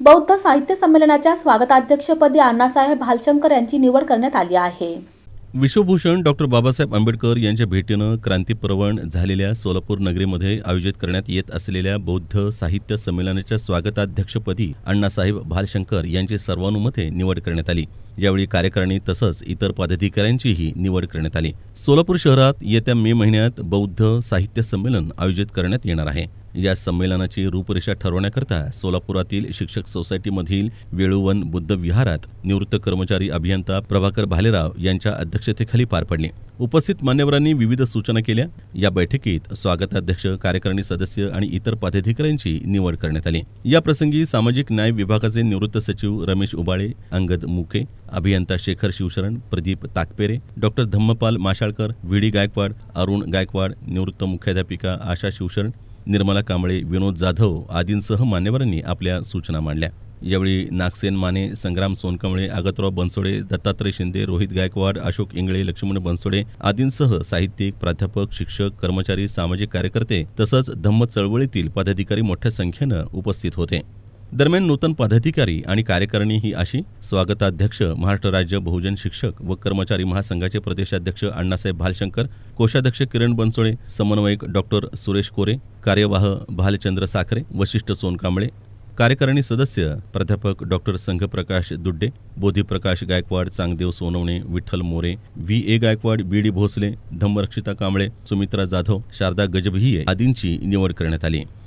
बौद्ध साहित्य संमेलनाच्या स्वागताध्यक्षपदी अण्णासाहेब भालशंकर यांची निवड करण्यात आली आहे. विश्वभूषण डॉक्टर बाबासाहेब आंबेडकर यांच्या भेटीनं क्रांतीपर्वण झालेल्या सोलापूर नगरीमध्ये आयोजित करण्यात येत असलेल्या बौद्ध साहित्य संमेलनाच्या स्वागताध्यक्षपदी अण्णासाहेब भालशंकर यांची सर्वानुमते निवड करण्यात आली. यावेळी कार्यकारिणी तसंच इतर पदाधिकाऱ्यांचीही निवड करण्यात आली. सोलापूर शहरात येत्या मे महिन्यात बौद्ध साहित्य संमेलन आयोजित करण्यात येणार आहे. या संमेलनाची रूपरेषा ठरवण्याकरता सोलापुरातील शिक्षक सोसायटीमधील वेळुवन बुद्ध विहारात निवृत्त कर्मचारी अभियंता प्रभाकर भालेराव यांच्या अध्यक्षतेखाली पार पडली. उपस्थित मान्यवरांनी विविध सूचना केल्या. या बैठकीत स्वागताध्यक्ष कार्यकारिणी सदस्य आणि इतर पदाधिकाऱ्यांची निवड करण्यात आली. या प्रसंगी सामाजिक न्याय विभागाचे निवृत्त सचिव रमेश उबाळे अंगद मुके अभियंता Shekhar Shivsharan Pradeep Takpere doctor Dhammapal Mashalkar V D Gaikwad Arun Gaikwad निवृत्त मुख्याध्यापिका आशा शिवशरण निर्मला कांबळे विनोद जाधव आदींसह मान्यवरांनी आपल्या सूचना मांडल्या. यावेळी नागसेन माने संग्राम सोनकमळे आगतराव बनसोडे दत्तात्रय शिंदे रोहित गायकवाड अशोक इंगळे लक्ष्मण बनसोडे आदींसह साहित्यिक प्राध्यापक शिक्षक कर्मचारी सामाजिक कार्यकर्ते तसंच धम्म चळवळीतील पदाधिकारी मोठ्या संख्येनं उपस्थित होते. दरम्यान नूतन पदाधिकारी आणि कार्यकारिणी ही अशी स्वागताध्यक्ष महाराष्ट्र राज्य बहुजन शिक्षक व कर्मचारी महासंघाचे प्रदेशाध्यक्ष अण्णासाहेब भालशंकर कोषाध्यक्ष किरण बनसोळे समन्वयक डॉक्टर सुरेश कोरे कार्यवाह भालचंद्र साखरे वशिष्ठ सोनकांबळे कार्यकारिणी सदस्य प्राध्यापक doctor Sanghprakash Dudde Bodhiprakash Gaikwad Changdev Sonawane Vitthal More V. A. Gaikwad B. D. Bhosale Dhammarakshita Kamble Sumitra Jadhav Sharada Gajbhiye आदींची निवड करण्यात आली.